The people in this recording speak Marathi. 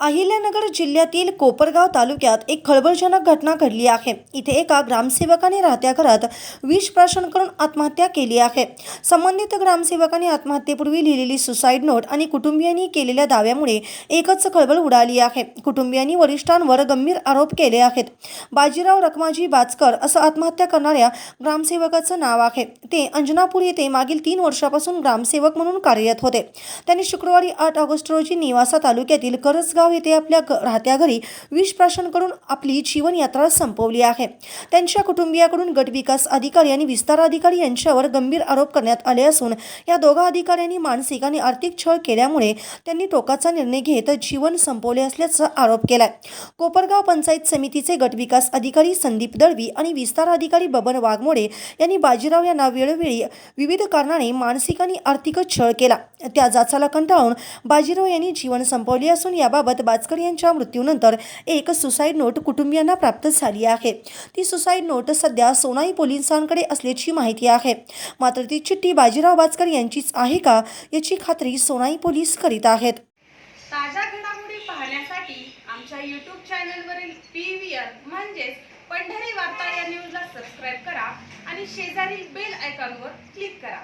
अहिल्यानगर जिल्ह्यातील कोपरगाव तालुक्यात एक खळबळजनक घटना घडली आहे. इथे एका ग्रामसेवकाने राहत्या घरात विष प्राशन करून आत्महत्या केली आहे. संबंधित ग्रामसेवकाने आत्महत्येपूर्वी लिहिलेली सुसाईड नोट आणि कुटुंबियांनी केलेल्या दाव्यामुळे एकच खळबळ उडाली आहे. कुटुंबियांनी वरिष्ठांवर गंभीर आरोप केले आहेत. बाजीराव रखमाजी बाचकर असं आत्महत्या करणाऱ्या ग्रामसेवकाचं नाव आहे. ते अंजनापूर येथे मागील तीन वर्षापासून ग्रामसेवक म्हणून कार्यरत होते. त्यांनी शुक्रवारी आठ ऑगस्ट रोजी निवासा तालुक्यातील करसगाव येथे आपल्या राहत्या घरी विष प्राशन करून आपली जीवनयात्रा संपवली आहे. त्यांच्या कुटुंबियाकडून गट विकास अधिकारी आणि विस्तार अधिकारी यांच्यावर गंभीर आरोप करण्यात आले असून या दोघा अधिकाऱ्यांनी मानसिक आणि आर्थिक छळ केल्यामुळे त्यांनी टोकाचा निर्णय घेत जीवन संपवले असल्याचा आरोप केलाय. कोपरगाव पंचायत समितीचे गट विकास अधिकारी संदीप दळवी आणि विस्तार अधिकारी बबन वाघमोडे यांनी बाजीराव यांना वेळोवेळी विविध कारणाने मानसिक आणि आर्थिक छळ केला. त्या जाचाला कंटाळून बाजीराव यांनी जीवन संपवले असून याबाबत बाचकर यांच्या मृत्यूनंतर एक सुसाईड नोट कुटुंबियांना प्राप्त झाली आहे. ती सुसाईड नोट सध्या सोनाई पोलिसांकडे असल्याची माहिती आहे. मात्र ती चिठ्ठी बाजीराव बाचकर यांचीच आहे का याची खात्री सोनाई पोलीस करीत आहेत. ताज्या घडामोडी पाहण्यासाठी आमच्या यूट्यूब चॅनलवरील पी व्ही आर म्हणजेच पंढरी वार्ता या न्यूजला सबस्क्राईब करा आणि शेजारील बेल आयकॉनवर क्लिक करा.